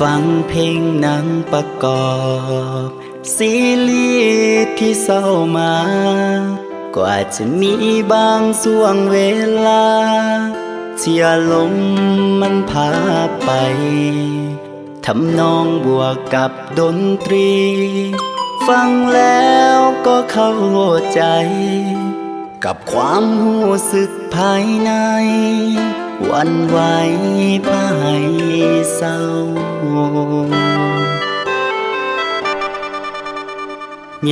ฟังเพลงหนังประกอบ ซีรีส์ที่เศร้ามาก็อาจะมีบางส่วงเวลาที่อารมณ์มันพาไปทำนองบวกกับดนตรี ฟังแล้วก็เข้าใจ กับความรู้สึกภายใน วันไหวพาให้เศร้า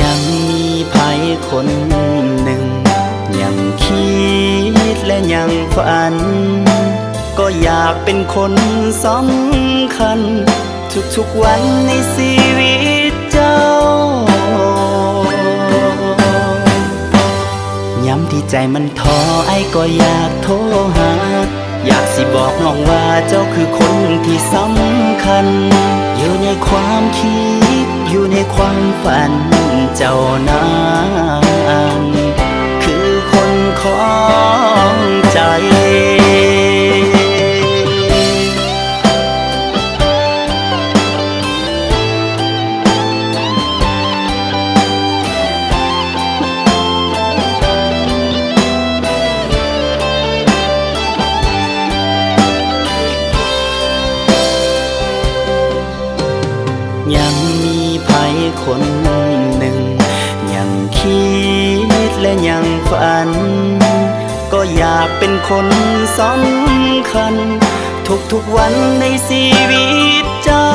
ยังมีภัยคนหนึ่ง ยังคิดและยังฝัน ก็อยากเป็นคนสำคัญ ทุกๆวันในชีวิตเจ้า ย้ำที่ใจมันท้อไอ้ก็อยากโทรหา อยากสิบอกน้องว่าเจ้าคือคนที่สำคัญ อยู่ในความคิด อยู่ในความฝันเจ้านาง ยังมีภัยคนหนึ่ง ยังคิดและยังฝัน ก็อยากเป็นคนสำคัญ ทุกๆวันในชีวิตเจ้า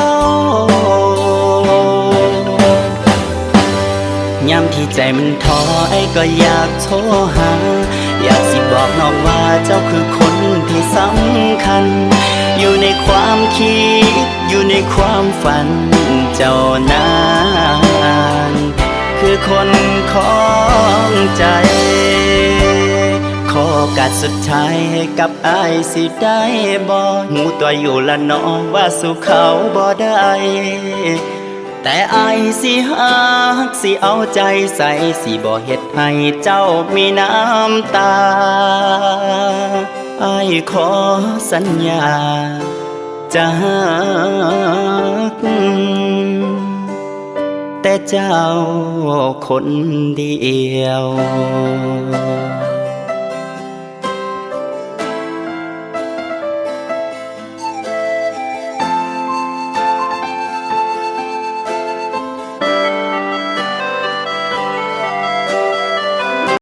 ยามที่ใจมันท้อไอ้ก็อยากโทรหา อยากสิบอกน้องว่าเจ้าคือคนที่สำคัญ อยู่ในความคิดอยู่ ความฝันเจ้านานคือคนของใจ ขอโอกาสสุดท้ายให้กับอายสิได้บ่หูตัวอยู่ละน้องว่าสู่เขาบ่ได้ แต่อายสิหักสิเอาใจใส่สิบ่เฮ็ดให้เจ้ามีน้ำตาอายขอสัญญา จากแต่เจ้าคนเดียว